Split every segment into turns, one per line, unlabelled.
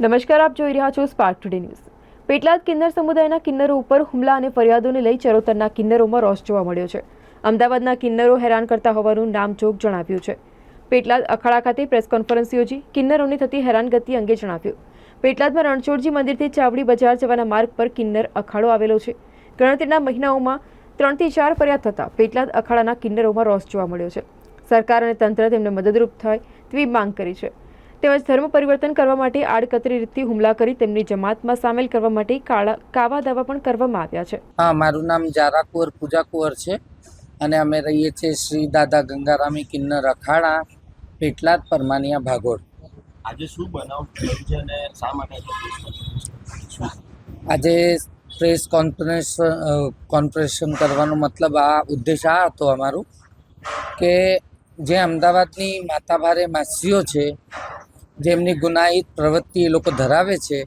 નમસ્કાર, આપ જોઈ રહ્યા છો સ્પાર્ક ટુડે ન્યૂઝ પેટલાદ કિન્નર સમુદાયના કિન્નરો ઉપર હુમલા અને ફરિયાદોને લઈ ચરોતરના કિન્નરોમાં રોષ જોવા મળ્યો છે. અમદાવાદના કિન્નરો હેરાન કરતા હોવાનું નામચોક જણાવ્યું છે. પેટલાદ અખાડા ખાતે પ્રેસ કોન્ફરન્સ યોજી કિન્નરોની થતી હેરાનગતિ અંગે જણાવ્યું. પેટલાદમાં રણછોડજી મંદિરથી ચાવડી બજાર જવાના માર્ગ પર કિન્નર અખાડો આવેલો છે. ગણતરીના મહિનાઓમાં ત્રણથી ચાર ફરિયાદ થતાં પેટલાદ અખાડાના કિન્નરોમાં રોષ જોવા મળ્યો છે. સરકાર અને તંત્ર તેમને મદદરૂપ થાય તેવી માંગ કરી છે. તેમજ ધર્મ પરિવર્તન કરવા માટે આડકતરી રીતથી હુમલા કરી તેમની જમાતમાં સામેલ કરવા માટે કાળા કાવા દાવા પણ કરવામાં આવ્યા છે
હા મારું નામ જારા કુંવર પૂજા કુંવર છે અને અમે રહીએ છીએ શ્રી દાદા ગંગારામી કિન્નર અખાડા પેટલાદ પરમાનિયા ભાગોળ
આજે શું બનાવ થયો છે અને શા માટે આટલો કેસ કર્યો?
આજે પ્રેસ કોન્ફરન્સ કોન્ફરેશન કરવાનો મતલબ આ ઉદ્દેશ આ હતો અમારું કે જે અમદાવાદની માતાભારે માસીઓ છે જેમની ગુનાહિત પ્રવૃત્તિ એ લોકો ધરાવે છે,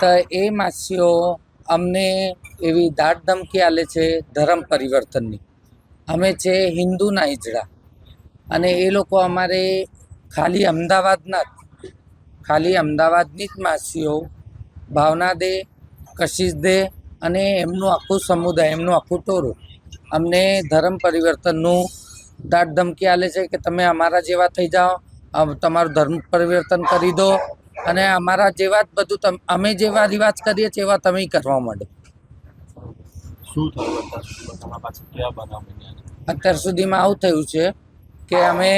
તો એ માસીઓ અમને એવી દાટ ધમકી આલે છે ધર્મ પરિવર્તનની. અમે છે હિન્દુના ઈજડા અને એ લોકો અમારે ખાલી અમદાવાદના જ, ખાલી અમદાવાદની જ માસીઓ ભાવના દે, કશિશ દે અને એમનું આખું સમુદાય, એમનું આખું ટોરું અમને ધર્મ પરિવર્તનનું દાટ ધમકી આલે છે કે તમે અમારા જેવા થઈ જાઓ તમારું ધર્મ પરિવર્તન કરી દો અને અમારા જેવા જ બધું અમે જેવા રિવાજ કરીએ છીએ એવા તમે કરવા માંડો.
શું થયું સુધીમાં?
અત્યાર સુધીમાં આવું થયું છે કે અમે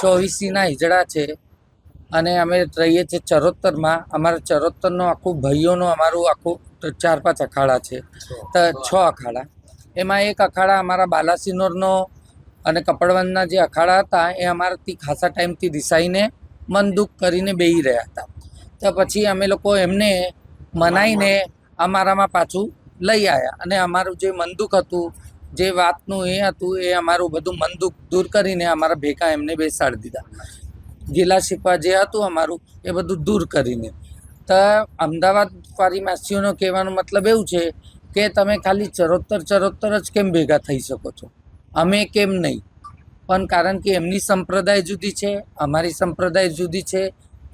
ચોવીસીના હિજડા છે અને અમે રહીએ છીએ ચરોતરમાં. અમારા ચરોતરનો આખું ભાઈઓનું અમારું આખું ચાર પાંચ અખાડા છે. તો છ અખાડા. એમાં એક અખાડા અમારા બાલાસિનોરનો અને કપડવંદના જે અખાડા હતા, એ અમારાથી ખાસા ટાઈમથી દિસાઈને મન દુઃખ કરીને બેહી રહ્યા હતા. તો પછી અમે લોકો એમને મનાઈને અમારામાં પાછું લઈ આવ્યા અને અમારું જે મનદુખ હતું, જે વાતનું એ હતું, એ અમારું બધું મનદુખ દૂર કરીને અમારા ભેગા એમને બેસાડી દીધા. ગીલા શિપા જે હતું અમારું, એ બધું દૂર કરીને. તો અમદાવાદ માસીઓનો કહેવાનો મતલબ એવું છે કે તમે ખાલી ચરોતર ચરોતર જ કેમ ભેગા થઈ શકો છો? અમે કેમ નહીં? પણ કારણ કે એમની સંપ્રદાય જુદી છે અમારી સંપ્રદાય જુદી છે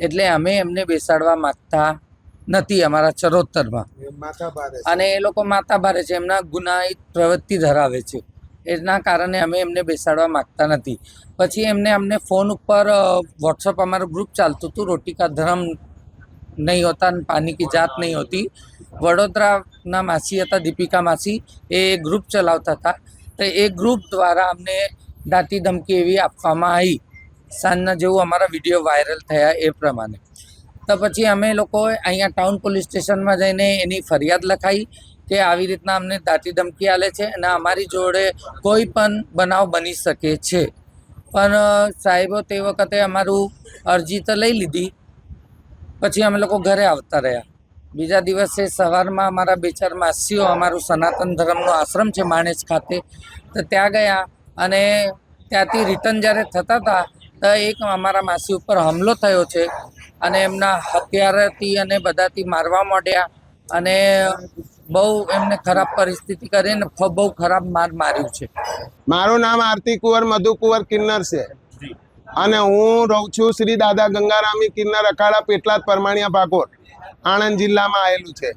એટલે અમે એમને બેસાડવા માગતા નથી અમારા ચરોતરમાં. અને એ લોકો માતા ભારે છે એમના ગુનાહિત પ્રવૃત્તિ ધરાવે છે. એના કારણે અમે એમને બેસાડવા માગતા નથી. પછી એમને અમને ફોન ઉપર વોટ્સઅપ અમારું ગ્રુપ ચાલતું હતું રોટી કા ધર્મ નહીં હોતા પાની કી જાત નહીં હોતી. વડોદરાના માસી હતા દીપિકા માસી એ ગ્રુપ ચલાવતા હતા. તો એ ગ્રુપ દ્વારા અમને દાંતી ધમકી એવી આપવામાં આવી સાંજના જેવું અમારા વીડિયો વાયરલ થયા એ પ્રમાણે. તો પછી અમે લોકોએ અહીંયા ટાઉન પોલીસ સ્ટેશનમાં જઈને એની ફરિયાદ લખાઈ કે આવી રીતના અમને દાંતી ધમકી આલે છે અને અમારી જોડે કોઈ પણ બનાવ બની શકે છે. પણ સાહેબો તે વખતે અમારું અરજી તો લઈ લીધી. પછી અમે લોકો ઘરે આવતા રહ્યા. બીજા દિવસે સવારમાં અમારા બે ચાર માસીઓ અમારું સનાતન ધર્મનો આશ્રમ છે માણેજ ખાતે તો ત્યાં ગયા અને ત્યાંથી રિટર્ન જ્યારે થતા હતા તો એક અમારા માસી ઉપર હુમલો થયો છે અને એમના હથિયારથી અને બધાથી મારવા માંડ્યા અને બહુ એમને ખરાબ પરિસ્થિતિ કરીને બહુ ખરાબ માર માર્યું છે.
મારું નામ આરતી કુંવર મધુ કુંવર કિન્નર છે. અને હું રહું છું શ્રી દાદા ગંગારામી કિન્નર અખાડા પેટલાદ પરમાણિયા ભાગોળ આણંદ જિલ્લામાં આવેલું છે.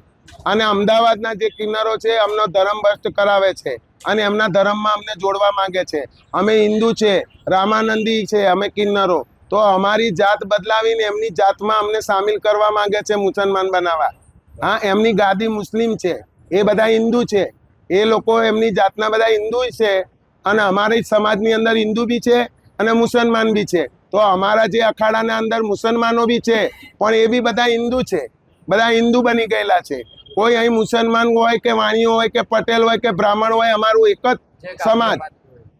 અને અમદાવાદના જે કિન્નરો છે અમનો ધર્મ ભ્રષ્ટ કરાવે છે અને એમના ધર્મમાં અમને જોડવા માંગે છે. અમે હિન્દુ છે, રામાનંદી છે, અમે કિન્નરો. તો અમારી જાત બદલાવીને એમની જાતમાં અમને સામેલ કરવા માંગે છે મુસલમાન બનાવવા. હા, એમની ગાદી મુસ્લિમ છે, એ બધા હિન્દુ છે. એ લોકો એમની જાતના બધા હિન્દુ છે અને અમારી સમાજની અંદર હિન્દુ બી છે અને મુસલમાન બી છે. તો અમારા જે અખાડાના અંદર મુસલમાનો બી છે, પણ એ બી બધા હિન્દુ છે. બધા હિન્દુ બની ગયેલા છે. કોઈ અહીં મુસલમાન હોય કે વાણીઓ હોય કે પટેલ હોય કે બ્રાહ્મણ હોય અમારું એક જ સમાજ.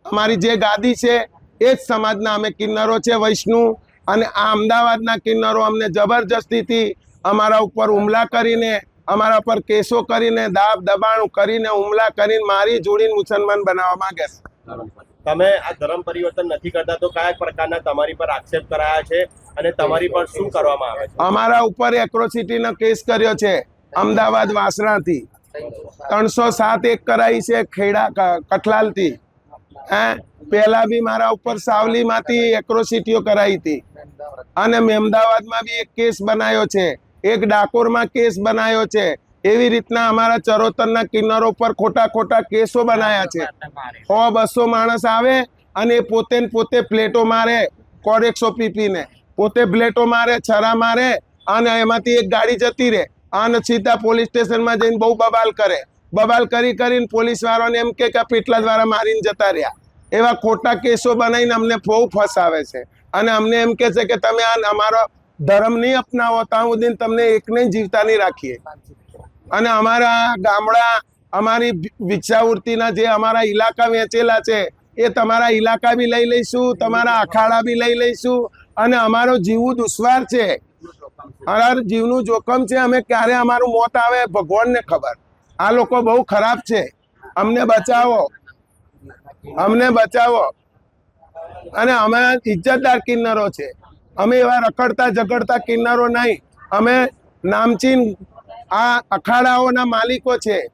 અમારી જે ગાદી છે એ જ સમાજના અમે કિન્નરો છે વૈષ્ણુ. અને આ અમદાવાદના કિન્નરો અમને જબરજસ્તીથી અમારા ઉપર હુમલા કરીને અમારા પર કેસો કરીને દાબ દબાણ કરીને હુમલા કરીને મારી જોડીને મુસલમાન બનાવવા માંગે છે.
તમે આ ધર્મ પરિવર્તન નથી કરતા તો કયા પ્રકારના તમારી પર આક્ષેપ કરાયા છે? અને તમારી પર શું કરવામાં આવે છે?
અમારા ઉપર એક્રોસિટીનો કેસ કર્યો છે, અમદાવાદ વાસણાથી ત્રણસો સાત એક કરાઈ છે ખેડા કઠલાલ કઠલાલથી. હે? પહેલા બી મારા ઉપર સાવલીમાંથી એક્રોસિટીઓ કરાઈ હતી. અને અમદાવાદમાં બી એક કેસ બનાવ્યો છે, એક ડાકોરમાં કેસ બનાવ્યો છે. એવી રીતના અમારા ચરોતરના કિનારો પર ખોટા ખોટા કેસો બનાવ્યા છે. સો બસો માણસ આવે અને પોતે પોતે પ્લેટો મારે, કોડેક્સો પીપીને પોતે બ્લેટો મારે, છરા મારે અને એમાંથી એક ગાડી જતી રહે. અને સીધા પોલીસ સ્ટેશનમાં જઈને બહુ બબાલ કરે. બબાલ કરી કરીને પોલીસવાળાને એમ કે પીટલા દ્વારા મારીને જતા રહ્યા. એવા ખોટા કેસો બનાવીને અમને બહુ ફસાવે છે. અને અમને એમ કે છે કે તમે આ અમારો ધર્મ નહીં અપનાવો, ત્યાં સુધી તમને એકને જીવતા નહીં રાખીએ. અને અમારા ગામડા, અમારી વિચ્છાવૃત્તિના જે અમારા ઇલાકા વેચેલા છે, એ તમારા ઇલાકા બી લઈ લઈશું, તમારા અખાડા બી લઈ લઈશું અને અમારો જીવવું દુશ્વાર છે. અમારા જીવનું જોખમ છે, અમે ક્યારે અમારું મોત આવે ભગવાનને ખબર. આ લોકો બહુ ખરાબ છે. અમને બચાવો. અમને બચાવો. અને અમે ઇજ્જતદાર કિન્નરો છે. અમે એવા રખડતા ઝઘડતા કિન્નરો નહીં. અમે નામચીન આ અખાડાઓના માલિકો છે.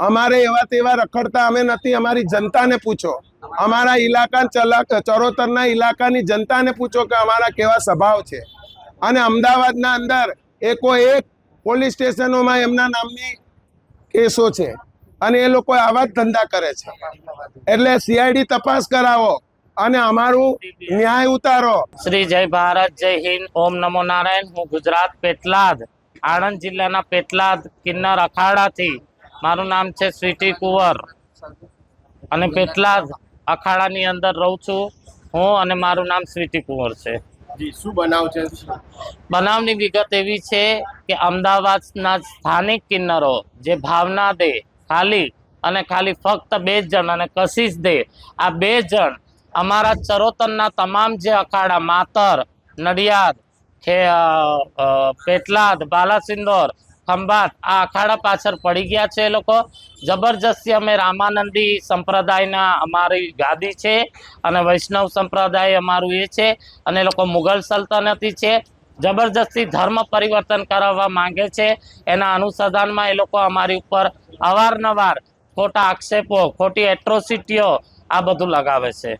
અમારે એવા તેવા રખડતા અમે નથી, અમારી જનતાને પૂછો. અમારા ઇલાકા ચરોતરના ઇલાકાની જનતાને પૂછો કે અમારા કેવા સ્વભાવ છે. અને અમદાવાદના અંદર એક પોલીસ સ્ટેશનોમાં એમના નામની કેસો છે. અને એ લોકો આવા જ ધંધા કરે છે. એટલે સીઆઈડી તપાસ કરાવો અને અમારું ન્યાય ઉતારો.
શ્રી જય ભારત, જય હિન્દ, ઓમ નમો નારાયણ. હું ગુજરાત, પેટલાદ, આણંદ જિલ્લાના પેટલાદ, કિન્નર, અખાડાથી મારું નામ છે સ્વીટી કુંવર. અને પેટલાદ અખાડાની અંદર રહું છું હું અને મારું નામ સ્વીટી કુંવર છે.
શું બનાવ છે?
બનાવની વિગત એવી છે કે અમદાવાદના સ્થાનિક કિન્નરો જે ભાવના દે ખાલી અને ખાલી ફક્ત બે જણ અને કશિશ દે આ બે જણ અમારા ચરોતરના તમામ જે અખાડા માતર નડિયાદ પેટલાદ બાલાસિંદોર ખંભાત આ અખાડા પાછળ પડી ગયા છે એ લોકો. જબરજસ્તી અમે રામાનંદી સંપ્રદાયના અમારી ગાદી છે અને વૈષ્ણવ સંપ્રદાય અમારું એ છે અને લોકો મુઘલ સલ્તનતી છે. જબરજસ્તી ધર્મ પરિવર્તન કરાવવા માંગે છે. એના અનુસંધાનમાં એ લોકો અમારી ઉપર અવારનવાર ખોટા આક્ષેપો, ખોટી એટ્રોસિટીઓ આ બધું લગાવે છે.